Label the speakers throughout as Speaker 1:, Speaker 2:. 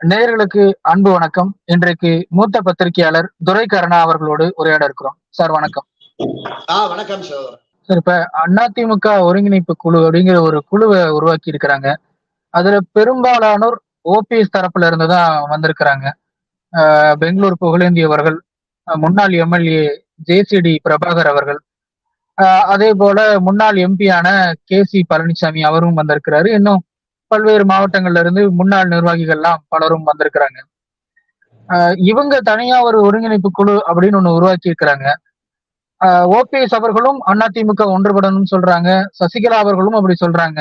Speaker 1: நேயர்களுக்கு அன்பு வணக்கம். இன்றைக்கு மூத்த பத்திரிகையாளர் துரை கருணா அவர்களோடு உரையாட இருக்கிறோம். சார் வணக்கம்.
Speaker 2: வணக்கம்
Speaker 1: சார் இப்ப அதிமுக ஒருங்கிணைப்பு குழு அப்படிங்கிற ஒரு குழுவை உருவாக்கி இருக்கிறாங்க. அதுல பெரும்பாலானோர் ஓபிஎஸ் தரப்புல இருந்து தான் வந்திருக்கிறாங்க. பெங்களூர் புகழேந்தி அவர்கள் முன்னாள் எம்எல்ஏ ஜேசிடி பிரபாகர் அவர்கள் அதே போல முன்னாள் எம்பியான கே சி பழனிசாமி அவரும் வந்திருக்கிறாரு. இன்னும் பல்வேறு மாவட்டங்கள்ல இருந்து முன்னாள் நிர்வாகிகள்லாம் பலரும் வந்திருக்கிறாங்க. இவங்க தனியா ஒரு ஒருங்கிணைப்பு குழு அப்படின்னு ஒண்ணு உருவாக்கி இருக்கிறாங்க. ஓபிஎஸ் அவர்களும் அதிமுக ஒன்றுபடணும்னு சொல்றாங்க. சசிகலா அவர்களும் அப்படி சொல்றாங்க.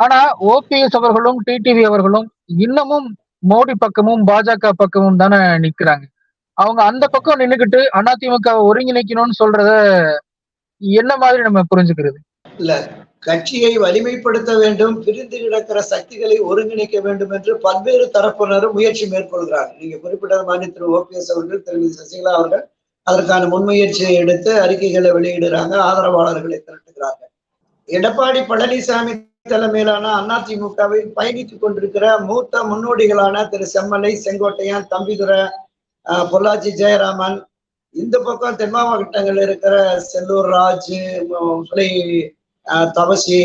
Speaker 1: ஆனா ஓபிஎஸ் அவர்களும் டிடிவி அவர்களும் இன்னமும் மோடி பக்கமும் பாஜக பக்கமும் தானே நிக்கிறாங்க. அவங்க அந்த பக்கம் நின்னுக்கிட்டு அதிமுக ஒருங்கிணைக்கணும்னு சொல்றத என்ன மாதிரி நம்ம புரிஞ்சுக்கிறது?
Speaker 2: இல்ல கட்சியை வலிமைப்படுத்த வேண்டும் பிரிந்து கிடக்கிற சக்திகளை ஒருங்கிணைக்க வேண்டும் என்று பல்வேறு தரப்பினரும் முயற்சி மேற்கொள்கிறார்கள் நீங்க குறிப்பிட்டது மாதிரி திரு ஓபிஎஸ் அவர்கள் திருமதி சசிகலா அவர்கள் அதற்கான முன்முயற்சியை எடுத்து அறிக்கைகளை வெளியிடுறாங்க ஆதரவாளர்களை திரட்டுகிறார்கள் எடப்பாடி பழனிசாமி தலைமையிலான அதிமுகவில் பயணித்துக் கொண்டிருக்கிற மூத்த முன்னோடிகளான திரு செம்மலை செங்கோட்டையன் தம்பிதுரை ஆஹ் பொள்ளாச்சி ஜெயராமன் இந்த பக்கம் தென் மாவட்டங்கள் இருக்கிற செல்லூர் ராஜ் முலை தவசி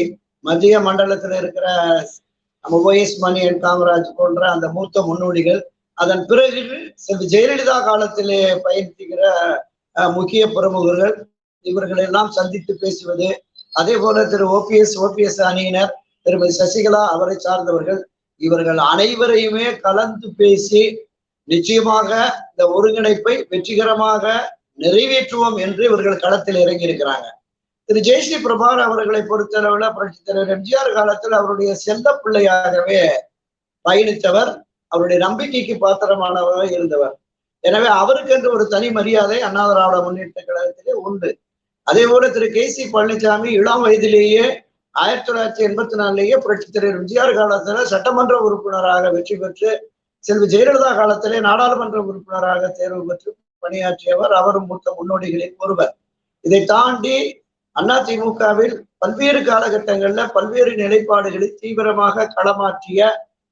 Speaker 2: மத்திய மண்டலத்தில் இருக்கிற நம்ம ஓஎஸ் மணி என் காமராஜ் போன்ற அந்த மூத்த முன்னோடிகள் அதன் பிறகு செல்வி ஜெயலலிதா காலத்திலே பயணிக்கிற முக்கிய பிரமுகர்கள் இவர்கள் எல்லாம் சந்தித்து பேசுவது. அதே போல திரு ஓபிஎஸ் ஓபிஎஸ் அணியினர் திருமதி சசிகலா அவரை சார்ந்தவர்கள் இவர்கள் அனைவரையுமே கலந்து பேசி நிச்சயமாக இந்த ஒருங்கிணைப்பை வெற்றிகரமாக நிறைவேற்றுவோம் என்று இவர்கள் களத்தில் இறங்கி இருக்கிறாங்க திரு ஜெயஸ்ரீ பிரபார் அவர்களை பொறுத்தளவுல புரட்சி தலைவர் எம்ஜிஆர் காலத்தில் அவருடைய செல்ல பிள்ளையாகவே பயணித்தவர் அவருடைய நம்பிக்கைக்கு பாத்திரமானவராக இருந்தவர். எனவே அவருக்கு என்று ஒரு தனி மரியாதை அண்ணா திராவிட முன்னேற்ற கழகத்திலே உண்டு. அதே போல திரு கே சி பழனிசாமி இளம் வயதிலேயே ஆயிரத்தி தொள்ளாயிரத்தி எண்பத்தி நாலுலேயே புரட்சி தலைவர் எம்ஜிஆர் காலத்துல சட்டமன்ற உறுப்பினராக வெற்றி பெற்று செல்வி ஜெயலலிதா காலத்திலே நாடாளுமன்ற உறுப்பினராக தேர்வு பெற்று பணியாற்றியவர் அவரும் மூத்த முன்னோடிகளில் ஒருவர். இதை தாண்டி அதிமுகவில் பல்வேறு காலகட்டங்கள்ல பல்வேறு நிலைப்பாடுகளை தீவிரமாக களமாற்றிய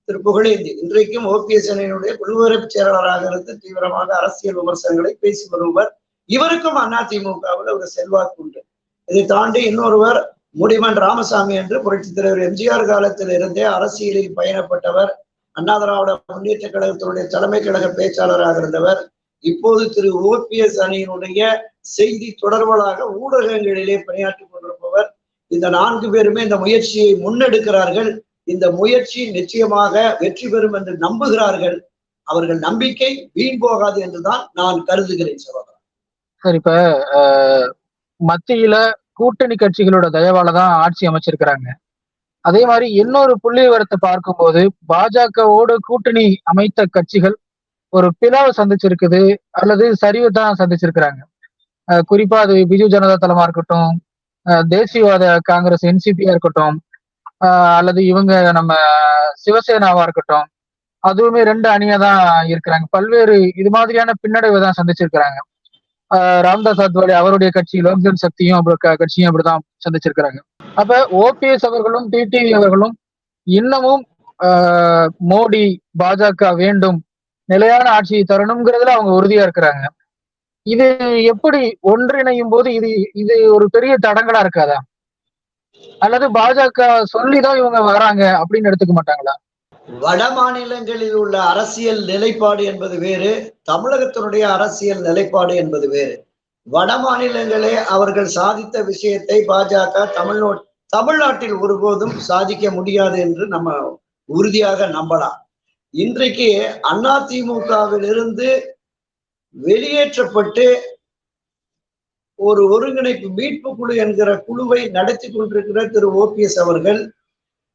Speaker 2: திரு புகழேந்தி. இன்றைக்கும் ஓபிஎஸ் அணியினுடைய குழுவரப்பு செயலாளராக இருந்து தீவிரமாக அரசியல் விமர்சனங்களை பேசி வருபவர் இவருக்கும் அதிமுகவில் ஒரு செல்வாக்கு உண்டு. இதை தாண்டி இன்னொருவர் முடிமன் ராமசாமி என்று புரட்சி தலைவர் எம்ஜிஆர் காலத்தில் இருந்தே அரசியலில் பயணப்பட்டவர் அண்ணா திராவிட முன்னேற்ற கழகத்தினுடைய தலைமை கழக பேச்சாளராக இருந்தவர் இப்போது திரு ஓபிஎஸ் அணியினுடைய செய்தி தொடர்பாளராக ஊடகங்களிலே பணியாற்றிக் கொண்டிருப்பவர் இந்த நான்கு பேருமே இந்த முயற்சியை முன்னெடுக்கிறார்கள். இந்த முயற்சி நிச்சயமாக வெற்றி பெறும் என்று நம்புகிறார்கள். அவர்கள் நம்பிக்கை வீண் போகாது என்றுதான் நான் கருதுகிறேன் சகோதரன்
Speaker 1: சார் இப்ப மத்தியில கூட்டணி கட்சிகளோட தயவால தான் ஆட்சி அமைச்சிருக்கிறாங்க. அதே மாதிரி இன்னொரு புள்ளி விவரத்தை பார்க்கும்போது பாஜகவோடு கூட்டணி அமைத்த கட்சிகள் ஒரு பிளவை சந்திச்சிருக்குது அல்லது சரிவு தான் சந்திச்சிருக்கிறாங்க குறிப்பா அது பிஜு ஜனதா தளமா இருக்கட்டும் தேசியவாத காங்கிரஸ் என்சிபியா இருக்கட்டும் அல்லது இவங்க நம்ம சிவசேனாவா இருக்கட்டும் அதுவுமே ரெண்டு அணியா தான் இருக்கிறாங்க. பல்வேறு இது மாதிரியான பின்னடைவை தான் சந்திச்சிருக்கிறாங்க. ராம்தாஸ் அத்வாலி அவருடைய கட்சி லோக்ஜன் சக்தியும் கட்சியும் அப்படிதான் சந்திச்சிருக்கிறாங்க. அப்ப ஓபிஎஸ் அவர்களும் டிடிவி அவர்களும் இன்னமும் மோடி பாஜக வேண்டும் நிலையான ஆட்சியை தரணுங்கிறதுல அவங்க உறுதியா இருக்கிறாங்க. இது எப்படி ஒன்றிணையும் போது இது இது ஒரு பெரிய தடங்களா இருக்காதா? அல்லது பாஜக சொல்லிதான் இவங்க வராங்க அப்படின்னு எடுத்துக்க மாட்டாங்களா?
Speaker 2: வட மாநிலங்களில் உள்ள அரசியல் நிலைப்பாடு என்பது வேறு தமிழகத்தினுடைய அரசியல் நிலைப்பாடு என்பது வேறு. வட மாநிலங்களே அவர்கள் சாதித்த விஷயத்தை பாஜக தமிழ்நாட் தமிழ்நாட்டில் ஒருபோதும் சாதிக்க முடியாது என்று நம்ம உறுதியாக நம்பலாம். இன்றைக்கு அதிமுகவிலிருந்து வெளியேற்றப்பட்டு ஒரு ஒருங்கிணைப்பு மீட்பு குழு என்கிற குழுவை நடத்தி கொண்டிருக்கிற திரு ஓபிஎஸ் அவர்கள்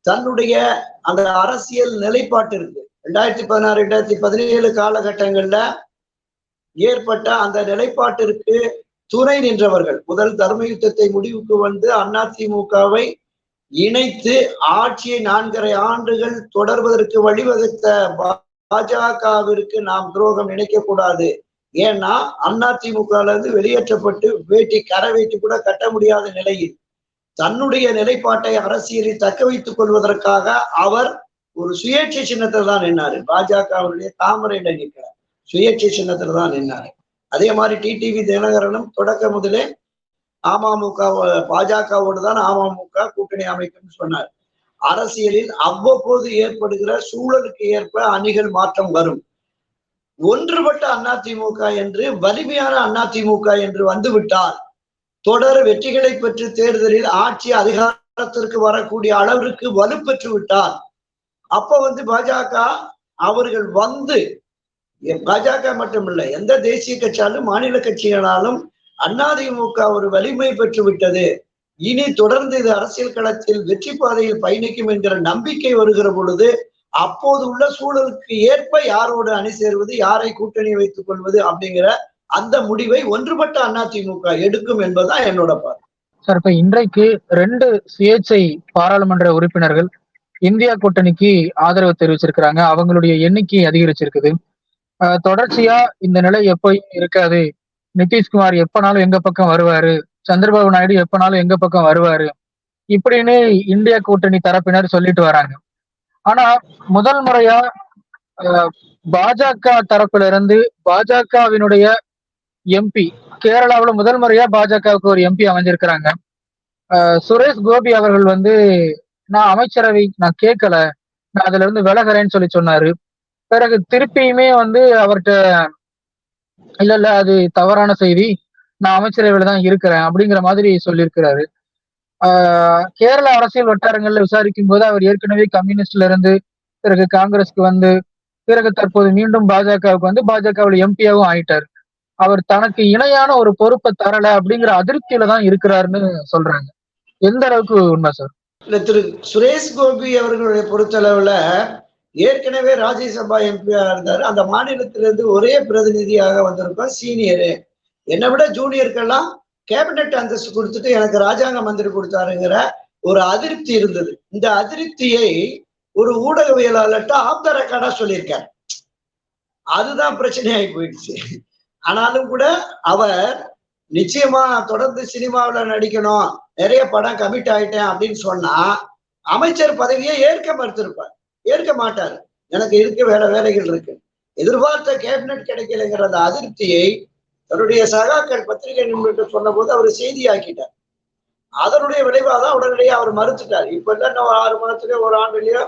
Speaker 2: தன்னுடைய அந்த அரசியல் நிலைப்பாட்டிற்கு ரெண்டாயிரத்தி பதினாறு ரெண்டாயிரத்தி பதினேழு காலகட்டங்கள்ல ஏற்பட்ட அந்த நிலைப்பாட்டிற்கு துணை நின்றவர்கள் முதல் தர்ம யுத்தத்தை முடிவுக்கு வந்து அதிமுகவை இணைத்து ஆட்சியை நான்கரை ஆண்டுகள் தொடர்வதற்கு வழிவகுத்த பாஜகவிற்கு நாம் துரோகம் நினைக்க கூடாது ஏன்னா அதிமுக இருந்து வெளியேற்றப்பட்டு வேட்டி கரை வைத்து கூட கட்ட முடியாத நிலையில் தன்னுடைய நிலைப்பாட்டை அரசியலில் தக்க வைத்துக் கொள்வதற்காக அவர் ஒரு சுயேட்சை சின்னத்தில் தான் நின்னாரு. பாஜகவுடைய தாமரையில நிற்கிறார் சுயேட்சை சின்னத்துல தான் நின்னாரு. அதே மாதிரி டிடிவி தினகரனும் தொடக்க முதலே அமமுக பாஜகவோடு தான் அமமுக கூட்டணி அமைக்கும்னு சொன்னார். அரசியலில் அவ்வப்போது ஏற்படுகிற சூழலுக்கு ஏற்ப அணிகள் மாற்றம் வரும். ஒன்றுபட்ட அதிமுக என்று வலிமையான அதிமுக என்று வந்துவிட்டால் தொடர் வெற்றிகளை பெற்று தேர்தலில் ஆட்சி அதிகாரத்திற்கு வரக்கூடிய அளவிற்கு வலுப்பெற்று விட்டால் அப்ப வந்து பாஜக அவர்கள் வந்து பாஜக மட்டுமில்லை எந்த தேசிய கட்சியாலும் மாநில கட்சிகளாலும் அதிமுக ஒரு வலிமை பெற்று விட்டது. இனி தொடர்ந்து இது அரசியல் களத்தில் வெற்றி பாதையில் பயணிக்கும் என்கிற நம்பிக்கை வருகிற பொழுது அப்போது உள்ள சூழலுக்கு ஏற்ப யாரோடு அணி சேர்வது யாரை கூட்டணி வைத்துக் கொள்வது அப்படிங்கிற அந்த முடிவை ஒன்றுபட்ட அதிமுக எடுக்கும் என்பதுதான் என்னோட பார்வை.
Speaker 1: சார் இப்ப இன்றைக்கு ரெண்டு சுயேட்சை பாராளுமன்ற உறுப்பினர்கள் இந்தியா கூட்டணிக்கு ஆதரவு தெரிவிச்சிருக்கிறாங்க. அவங்களுடைய எண்ணிக்கை அதிகரிச்சிருக்குது. தொடர்ச்சியா இந்த நிலை எப்போ இருக்காது. நிதிஷ்குமார் எப்பனாலும் எங்க பக்கம் வருவாரு? சந்திரபாபு நாயுடு எப்பனாலும் எங்க பக்கம் வருவாரு? இப்படின்னு இந்திய கூட்டணி தரப்பினர் சொல்லிட்டு வராங்க. ஆனா முதல் முறையா பாஜக தரப்புல இருந்து பாஜகவினுடைய எம்பி கேரளாவில் முதல் முறையா பாஜகவுக்கு ஒரு எம்பி அமைஞ்சிருக்கிறாங்க. சுரேஷ் கோபி அவர்கள் வந்து நான் அமைச்சரவை நான் கேட்கல. நான் அதுல இருந்து விலகிறேன்னு சொல்லி சொன்னாரு. பிறகு திருப்பியுமே வந்து அவர்கிட்ட இல்ல இல்ல அது தவறான செய்தி. நான் அமைச்சரவையில தான் இருக்கிறேன் அப்படிங்கிற மாதிரி சொல்லியிருக்கிறாரு. ஆஹ் கேரள அரசியல் வட்டாரங்கள்ல விசாரிக்கும் போது அவர் ஏற்கனவே கம்யூனிஸ்ட்ல இருந்து பிறகு காங்கிரஸ்க்கு வந்து பிறகு தற்போது மீண்டும் பாஜகவுக்கு வந்து பாஜகவில் எம்பியாவும் ஆயிட்டார். அவர் தனக்கு இணையான ஒரு பொறுப்பை தரல அப்படிங்கிற அதிருப்தியில தான் இருக்கிறாருன்னு சொல்றாங்க. எந்த அளவுக்கு உண்மை சார்?
Speaker 2: இல்ல திரு. சுரேஷ் கோபி அவர்களுடைய பொறுத்தளவுல ஏற்கனவே ராஜ்யசபா எம்பியா இருந்தாரு. அந்த மாநிலத்திலிருந்து ஒரே பிரதிநிதியாக வந்திருக்கோம் சீனியரு. என்னை விட ஜூனியருக்கெல்லாம் கேபினெட் அந்தஸ்து கொடுத்துட்டு எனக்கு ராஜாங்க மந்திரி கொடுத்தாருங்கிற ஒரு அதிருப்தி இருந்தது. இந்த அதிருப்தியை ஒரு ஊடகவியலாளர்கிட்ட ஆப் த ரெக்கார்டா சொல்லியிருக்காரு. அதுதான் பிரச்சனையாகி போயிடுச்சு. ஆனாலும் கூட அவர் நிச்சயமா தொடர்ந்து சினிமாவில் நடிக்கணும் நிறைய படம் கமிட் ஆயிட்டேன் அப்படின்னு சொன்னா அமைச்சர் பதவியை ஏற்க மறுத்திருப்பார். ஏற்க மாட்டார். எனக்கு இருக்க வேற வேலைகள் இருக்கு. எதிர்பார்த்த கேபினட் கிடைக்கலைங்கிற அந்த அதிருப்தியை தன்னுடைய சகாக்கள் பத்திரிகை நிபுணர்கள் சொன்ன போது அவர் செய்தியாக்கிட்டார். அதனுடைய விளைவாக உடனடியே அவர் மறுத்துட்டார். இப்ப இல்ல ஆறு மாதத்துலயோ ஒரு ஆண்டுலயோ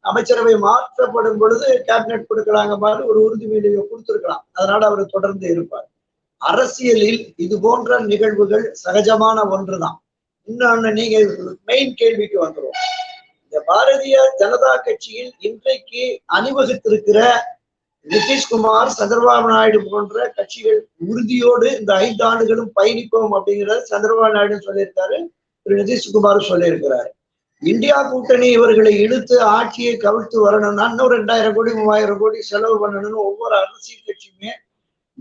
Speaker 2: அமைச்சரவை மாற்றப்படும் பொழுது கேபினெட் கொடுக்கலாங்க மாதிரி ஒரு உறுதிமொழியை கொடுத்திருக்கலாம். அதனால அவர் தொடர்ந்து இருப்பார். அரசியலில் இது போன்ற நிகழ்வுகள் சகஜமான ஒன்றுதான். இன்னொன்னு நீங்க மெயின் கேள்விக்கு வந்துடும் பாரதிய ஜனதா கட்சியில் இன்றைக்கு அணிவகுத்திருக்கிற நிதிஷ்குமார் சந்திரபாபு நாயுடு போன்ற கட்சிகள் உறுதியோடு இந்த ஐந்து ஆண்டுகளும் பயணிப்போம் அப்படிங்கிறத சந்திரபாபு நாயுடு சொல்லியிருக்காரு. திரு நிதிஷ்குமார் சொல்லியிருக்கிறாரு. இந்தியா கூட்டணி இவர்களை இழுத்து ஆட்சியை கவிழ்த்து வரணும்னா இன்னும் ரெண்டாயிரம் கோடி மூவாயிரம் கோடி செலவு பண்ணணும்னு ஒவ்வொரு அரசியல் கட்சியுமே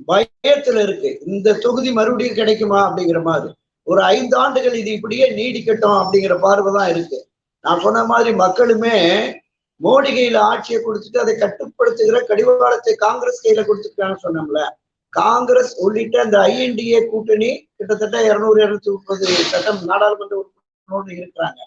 Speaker 2: பயத்துல இருக்கு. இந்த தொகுதி மறுபடியும் கிடைக்குமா அப்படிங்கிற மாதிரி. ஒரு ஐந்து ஆண்டுகள் இது இப்படியே நீடிக்கட்டும் அப்படிங்கிற பார்வை தான் இருக்கு. நான் சொன்ன மாதிரி மக்களுமே மோடி கையில ஆட்சியை கொடுத்துட்டு அதை கட்டுப்படுத்துகிற கடிவாளத்தை காங்கிரஸ் கையில கொடுத்துருக்கான்னு சொன்னோம்ல. காங்கிரஸ் உள்ளிட்ட அந்த ஐஎன்டிஏ கூட்டணி கிட்டத்தட்ட இருநூறு இருநூத்தி முப்பது சட்டம் நாடாளுமன்ற உறுப்பினரோடு இருக்கிறாங்க.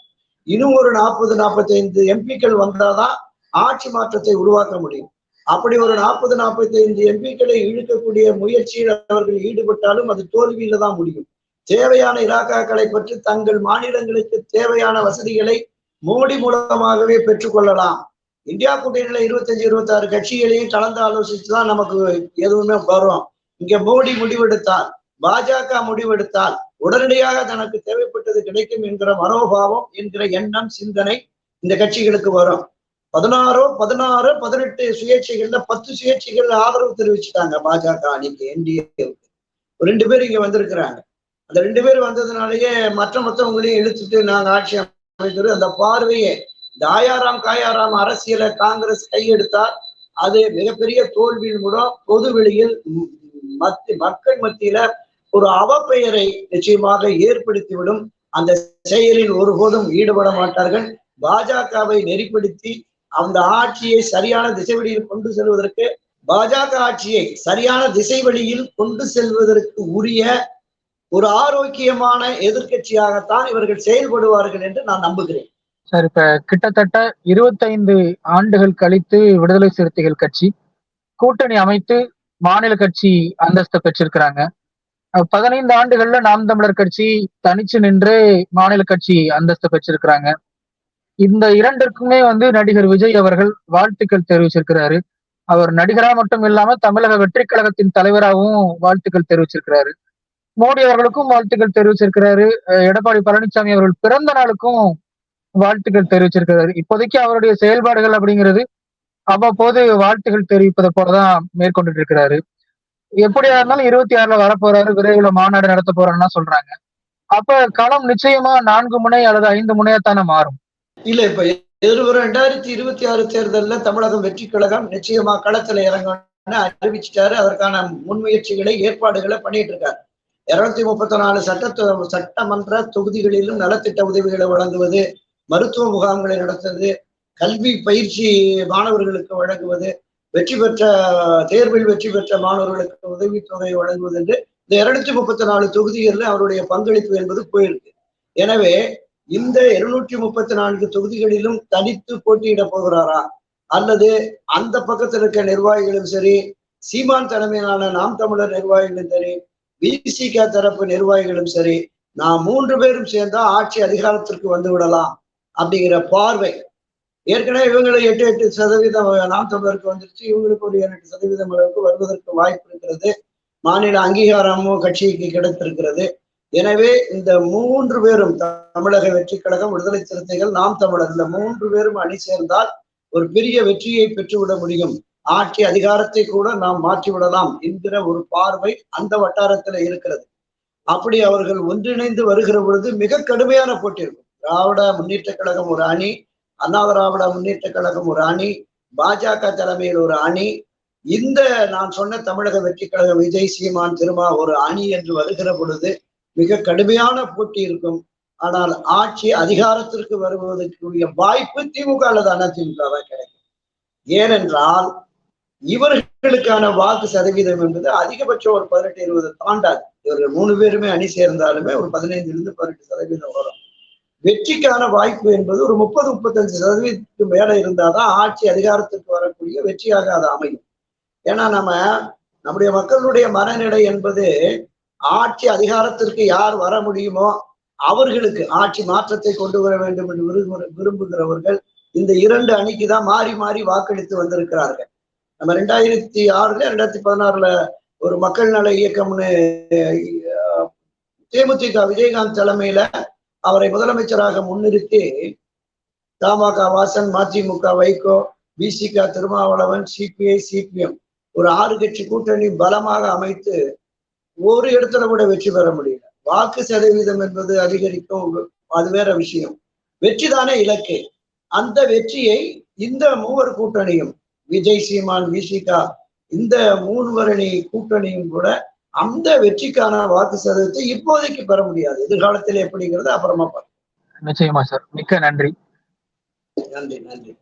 Speaker 2: இன்னும் ஒரு நாற்பது நாற்பத்தி ஐந்து எம்பிக்கள் வந்தாதான் ஆட்சி மாற்றத்தை உருவாக்க முடியும். அப்படி ஒரு நாற்பது நாற்பத்தி ஐந்து எம்பிக்களை இழுக்கக்கூடிய முயற்சியில் அவர்கள் ஈடுபட்டாலும் அது தோல்வியில தான் முடியும். தேவையான இலாக்காக்களை பற்றி தங்கள் மாநிலங்களுக்கு தேவையான வசதிகளை மோடி மூலமாகவே பெற்றுக்கொள்ளலாம் இந்தியா கூட்டணியில இருபத்தஞ்சு இருபத்தி ஆறு கட்சிகளையும் கலந்து ஆலோசிச்சுதான் நமக்கு எதுவுமே வரும். இங்க மோடி முடிவெடுத்தால் பாஜக முடிவெடுத்தால் உடனடியாக தனக்கு தேவைப்பட்டது கிடைக்கும் என்கிற மனோபாவம் என்கிற எண்ணம் சிந்தனை இந்த கட்சிகளுக்கு வரும். பதினாறோ பதினாறு பதினெட்டு சுயேட்சைகள்ல பத்து சுயேட்சைகள் ஆதரவு தெரிவிச்சுட்டாங்க பாஜக அணிக்கு என்டிஏவுக்கு ரெண்டு பேர் இங்க வந்திருக்கிறாங்க. அந்த ரெண்டு பேர் வந்ததுனாலயே மற்ற மற்றவங்களையும் இழுத்துட்டு நாங்க ஆட்சி அமைக்கிறது அந்த பார்வையே தாயாராம் காயாராம் அரசியலை காங்கிரஸ் கையெடுத்தால் அது மிகப்பெரிய தோல்வியில் மூலம் பொது வெளியில் மத்தி மக்கள் மத்தியில ஒரு அவப்பெயரை நிச்சயமாக ஏற்படுத்திவிடும். அந்த செயலில் ஒருபோதும் ஈடுபட மாட்டார்கள். பாஜகவை நெறிப்படுத்தி அந்த ஆட்சியை சரியான திசை வழியில் கொண்டு செல்வதற்கு பாஜக ஆட்சியை சரியான திசை வழியில் கொண்டு செல்வதற்கு உரிய ஒரு ஆரோக்கியமான எதிர்கட்சியாகத்தான் இவர்கள் செயல்படுவார்கள் என்று நான் நம்புகிறேன்.
Speaker 1: சார் இப்ப கிட்டத்தட்ட இருபத்தைந்து ஆண்டுகள் கழித்து விடுதலை சிறுத்தைகள் கட்சி கூட்டணி அமைத்து மாநில கட்சி அந்தஸ்தை பெற்றிருக்கிறாங்க. பதினைந்து ஆண்டுகள்ல நாம் தமிழர் கட்சி தனிச்சு நின்று மாநில கட்சி அந்தஸ்தை பெற்றிருக்கிறாங்க. இந்த இரண்டிற்குமே வந்து நடிகர் விஜய் அவர்கள் வாழ்த்துக்கள் தெரிவிச்சிருக்கிறாரு. அவர் நடிகரா மட்டும் இல்லாம தமிழக வெற்றி கழகத்தின் தலைவராகவும் வாழ்த்துக்கள் தெரிவிச்சிருக்கிறாரு. மோடி அவர்களுக்கும் வாழ்த்துக்கள் தெரிவிச்சிருக்கிறாரு. எடப்பாடி பழனிசாமி அவர்கள் பிறந்த நாளுக்கும் வாழ்த்துக்கள் தெரிவிச்சிருக்கிறாரு. இப்போதைக்கு அவருடைய செயல்பாடுகள் அப்படிங்கிறது அவ்வப்போது வாழ்த்துகள் தெரிவிப்பதை போலதான் மேற்கொண்டுட்டு இருக்கிறாரு எப்படியா இருந்தாலும் இருபத்தி ஆறுல வரப்போறாரு விரைவில் மாநாடு நடத்த போறாருன்னா சொல்றாங்க. அப்ப களம் நிச்சயமா நான்கு முனை அல்லது ஐந்து முனையாத்தானே மாறும்.
Speaker 2: இல்ல இப்ப எதிர்வரும் ரெண்டாயிரத்தி இருபத்தி ஆறு தேர்தல்ல தமிழகம் வெற்றி கழகம் நிச்சயமா களத்துல இறங்கணும்னு அறிவிச்சிட்டாரு. அதற்கான முன்முயற்சிகளை ஏற்பாடுகளை பண்ணிட்டு இருக்காரு இருநூத்தி முப்பத்தி நாலு சட்ட சட்டமன்ற தொகுதிகளிலும் நலத்திட்ட உதவிகளை வழங்குவது மருத்துவ முகாம்களை நடத்துவது கல்வி பயிற்சி மாணவர்களுக்கு வழங்குவது வெற்றி பெற்ற தேர்வில் வெற்றி பெற்ற மாணவர்களுக்கு உதவித்தொகை வழங்குவது என்று இந்த இருநூத்தி முப்பத்தி நாலு தொகுதிகளில் அவருடைய பங்களிப்பு என்பது போயிருக்கு. எனவே இந்த இருநூற்றி முப்பத்தி நான்கு தொகுதிகளிலும் தனித்து போட்டியிட போகிறாரா? அல்லது அந்த பக்கத்தில் இருக்க நிர்வாகிகளும் சரி சீமான் தலைமையிலான நாம் தமிழர் நிர்வாகிகளும் சரி பிசிக தரப்பு நிர்வாகிகளும் சரி நாம் மூன்று பேரும் சேர்ந்தா ஆட்சி அதிகாரத்திற்கு வந்து விடலாம் அப்படிங்கிற பார்வை. ஏற்கனவே இவங்களை எட்டு எட்டு சதவீதம் நாம் தமிழருக்கு வந்துருச்சு. இவங்களுக்கு ஒரு எட்டு சதவீதம் அளவுக்கு வருவதற்கு வாய்ப்பு இருக்கிறது. மாநில அங்கீகாரமும் கட்சிக்கு கிடைத்திருக்கிறது. எனவே இந்த மூன்று பேரும் தமிழக வெற்றி கழகம் விடுதலை சிறுத்தைகள் நாம் தமிழர் இந்த மூன்று பேரும் அணி சேர்ந்தால் ஒரு பெரிய வெற்றியை பெற்றுவிட முடியும். ஆட்சி அதிகாரத்தை கூட நாம் மாற்றி விடலாம் என்கிற ஒரு பார்வை அந்த வட்டாரத்துல இருக்கிறது. அப்படி அவர்கள் ஒன்றிணைந்து வருகிற பொழுது மிக கடுமையான போட்டி இருக்கும். திராவிட முன்னேற்ற கழகம் ஒரு அணி அண்ணா திராவிட முன்னேற்ற கழகம் ஒரு அணி பாஜக தலைமையில் ஒரு அணி இந்த நான் சொன்ன தமிழக வெற்றி கழகம் விஜய் சீமான் திருமா ஒரு அணி என்று வருகிற பொழுது மிக கடுமையான போட்டி இருக்கும். ஆனால் ஆட்சி அதிகாரத்திற்கு வருவதற்குரிய வாய்ப்பு திமுக அல்லது அதிமுக தான் கிடைக்கும். ஏனென்றால் இவர்களுக்கான வாக்கு சதவீதம் என்பது அதிகபட்சம் ஒரு பதினெட்டு இருபது தாண்டாது. இவர்கள் மூணு பேருமே அணி சேர்ந்தாலுமே ஒரு பதினைந்துல இருந்து பதினெட்டு சதவீதம் வரும். வெற்றிக்கான வாய்ப்பு என்பது ஒரு முப்பது முப்பத்தஞ்சு சதவீதத்துக்கு மேல இருந்தாதான் ஆட்சி அதிகாரத்திற்கு வரக்கூடிய வெற்றியாக அது அமையும். ஏன்னா நம்ம நம்முடைய மக்களுடைய மனநிலை என்பது ஆட்சி அதிகாரத்திற்கு யார் வர முடியுமோ அவர்களுக்கு ஆட்சி மாற்றத்தை கொண்டு வர வேண்டும் என்று விரும்புகிறவர்கள் இந்த இரண்டு அணிக்கு தான் மாறி மாறி வாக்களித்து வந்திருக்கிறார்கள். நம்ம ரெண்டாயிரத்தி ஆறுல ரெண்டாயிரத்தி பதினாறுல ஒரு மக்கள் நல இயக்கம்னு தேமுதிக விஜயகாந்த் தலைமையில அவரை முதலமைச்சராக முன்னிறுத்தி தமாக வாசன் மதிமுக வைகோ பிசிக திருமாவளவன் சிபிஐ சிபிஎம் ஒரு ஆறு கட்சி கூட்டணி பலமாக அமைத்து ஒரு இடத்துல கூட வெற்றி பெற முடியல. வாக்கு சதவீதம் என்பது அதிகரிக்கும் அது வேற விஷயம். வெற்றி தானே இலக்கு. அந்த வெற்றியை இந்த மூவர் கூட்டணியும் விஜய் சீமான் விசிகா இந்த மூணுவரணி கூட்டணியும் கூட அந்த வெற்றிக்கான வாக்கு சதவீதத்தை இப்போதைக்கு பெற முடியாது. எதிர்காலத்தில் எப்படிங்கிறது அப்புறமா பார்க்கலாம்
Speaker 1: நிச்சயமா சார். மிக்க நன்றி.
Speaker 2: நன்றி நன்றி.